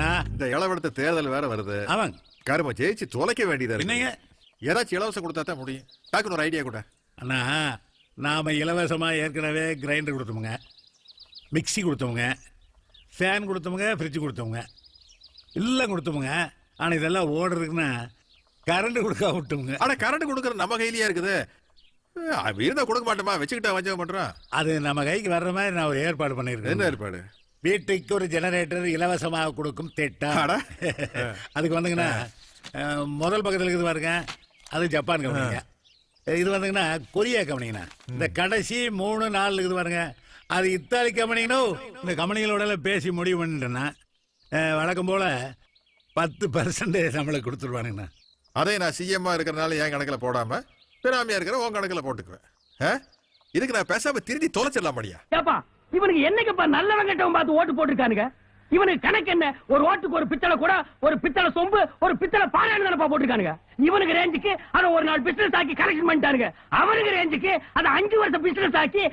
நான் இந்த இளவெடுத்த தேர்தல் வேற வருது. அவன் கரும ஜெயிச்சு தொலைக்க வேண்டியதா என்னங்க? ஏதாச்சும் இலவசம் கொடுத்தா தான் முடியும். டாக்குன்னு ஒரு ஐடியா கூட. அண்ணா நாம இலவசமா ஏற்கனவே கிரைண்டர் கொடுத்தோமுங்க. மிக்ஸி கொடுத்தவங்க ஃபேன் கொடுத்தவங்க ஃப்ரிட்ஜ் கொடுத்தவங்க எல்லாம் கொடுத்தவங்க ஆனா இதெல்லாம் ஓடுறதுக்குன்னா கரண்ட் கொடுக்க விட்டோமுங்க. ஆனா கரண்ட் கொடுக்கற நம்ம கையிலயே இருக்குது. இருந்தா கொடுக்க மாட்டோமா? வச்சுக்கிட்டா வஞ்சகம் பண்றோம் அது நம்ம கைக்கு வர்ற மாதிரி நான் ஒரு ஏற்பாடு என்ன பண்ணியிருக்கேன் ஏற்பாடு? வீட்டுக்கு ஒரு ஜெனரேட்டர் இலவசமாக கொடுக்கும் திட்டம். அதுக்கு வந்துங்கன்னா அஹ், முதல் பக்கத்தில் இருக்குது பாருங்க. அது ஜப்பான் கம்பெனிங்க. இது வந்துங்கன்னா கொரியா கம்பெனிங்கண்ணா. இந்த கடைசி மூணு நாள் இருக்குது பாருங்க. அது இத்தாலி கம்பெனிங்கனோ இந்த கம்பெனிகளோட பேசி முடிவு பண்ணிட்டேன்னா வழக்கம் போல பத்து பர்சன்ட் நம்மளுக்கு கொடுத்துருவானுங்கண்ணா. அதே நான் சிஎம்மா இருக்கிறனால என் கணக்குல போடாம பிராமியா இருக்கிற உன் கணக்குல போட்டுக்குவேன். ஆ? இதுக்கு நான் பேசாம திருடி தொலைச்சிடலாம் ஏப்பா இவனுக்கு என்னைக்குப்பா நல்லவன் கெட்டவன் பார்த்து ஓட்டு போட்டிருக்கானுங்க? இவனுக்கு கணக்கு என்ன? ஒரு ஓட்டுக்கு ஒரு பித்தளை கூட ஒரு பித்தளை சொம்பு ஒரு பித்தளை பாலான்னு தானப்பா போட்டிருக்கானுங்க? இவனுக்கு ரேஞ்சுக்கு அதை ஒரு நாள் பிசினஸ் ஆக்கி கரெக்ஷன் பண்ணிட்டானுங்க. அவனுக்கு ரேஞ்சுக்கு அதை அஞ்சு வருஷம் பிசினஸ் ஆக்கி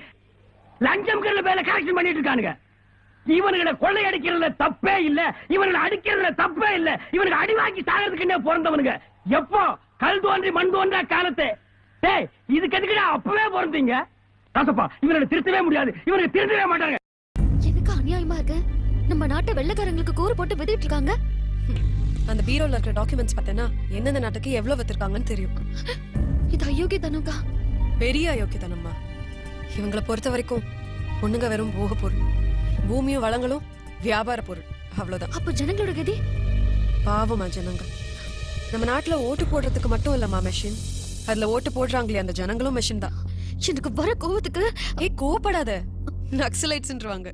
லஞ்சம் மேல கரெக்ஷன் பண்ணிட்டு இருக்கானுங்க. இவனுகளை கொள்ளை அடிக்கிறதுல தப்பே இல்ல. இவனுங்களை அடிக்கிறதுல தப்பே இல்ல. இவனுக்கு அடிவாக்கி சாகிறதுக்குன்னே பிறந்தவனுங்க எப்போ? கல் தோன்றி மண் தோன்றா காலத்து. டேய் இதுக்கு எதுக்குடா அப்பவே பிறந்தீங்க ராசப்பா இவனை திருத்தவே முடியாது. இவனுக்கு திருத்தவே மாட்டாங்க. எனக்கு அநியாயமா இருக்கு? நம்ம நாட்டை வெள்ளைக்காரங்களுக்கு கூறு போட்டு விதிட்டு இருக்காங்க. அந்த பீரோல இருக்கிற டாக்குமெண்ட்ஸ் பார்த்தேன்னா எந்தெந்த நாட்டுக்கு எவ்வளவு வித்திருக்காங்கன்னு தெரியும். இது அயோக்கியத்தனம்க்கா. பெரிய அயோக்கியத்தனம்மா. இவங்கள பொறுத்த வரைக்கும் பொண்ணுங்க வெறும் போக பொருள். பூமியும் வளங்களும் வியாபார பொருள். அவ்வளவுதான். அப்ப ஜனங்களோட கதி? பாவமா ஜனங்க நம்ம நாட்டுல ஓட்டு போடுறதுக்கு மட்டும் இல்லம்மா மெஷின் அதுல ஓட்டு போடுறாங்களே அந்த ஜனங்களும் மெஷின் தான். எனக்கு வர கோவத்துக்கு ஏ கோவப்படாத. நக்சலைட்ஸ்ன்றவாங்க.